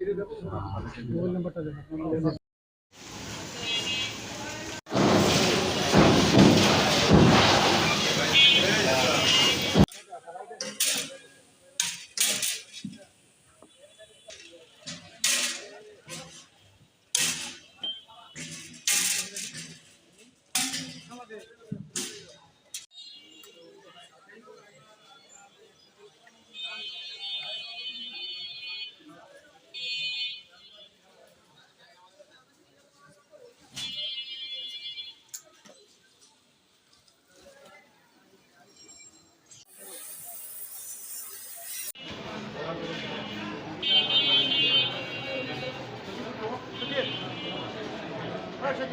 Roll number আজকে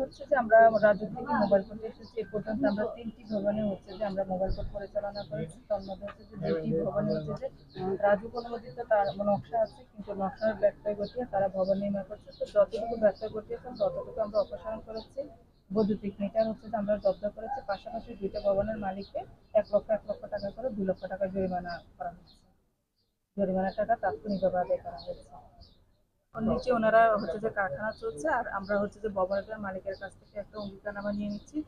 হচ্ছে যে আমরা রাজ্য থেকে মোবাইল কোর্টে এসেছি, এ পর্যন্ত আমরা তিনটি ভবনে হচ্ছে যে আমরা মোবাইল কোর্ট পরিচালনা করেছি। তার মধ্যে হচ্ছে যে দুইটি ভবনে হচ্ছে যে রাজু অনুমোদিত তার নকশা আছে, কিন্তু নকশার ব্যত্যয় ঘটিয়ে তারা ভবন নির্মাণ করছে। তো যতটুকু ব্যত্যয় ঘটিয়েছেন ততটুকু আমরা অপসারণ করেছি। বৈদ্যুতিক মিটার হচ্ছে যে আমরা জব্দ করেছি, পাশাপাশি দুইটা ভবনের মালিককে এক লক্ষ এক লক্ষ টাকা করে দুই লক্ষ টাকা জরিমানা করা হয়েছে। জরিমানার টাকা তাৎক্ষণিকভাবে আদায় করা হয়েছে। নিচে ওনারা হচ্ছে যে কারখানা চলছে, আর আমরা হচ্ছে যে ভবনটার মালিকের কাছ থেকে একটা অঙ্গীকারনামা নিয়ে নিচ্ছি।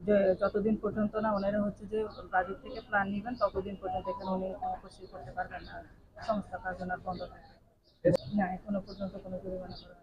যে যতদিন পর্যন্ত না ওনারা হচ্ছে যে বাজেট থেকে প্ল্যান নেবেন, ততদিন পর্যন্ত এখানে উনি প্রস্তুত করতে পারবেন না। সংস্থা কাজ ওনার বন্ধ থাকে না, এখনও পর্যন্ত কোনো জরিমানা করা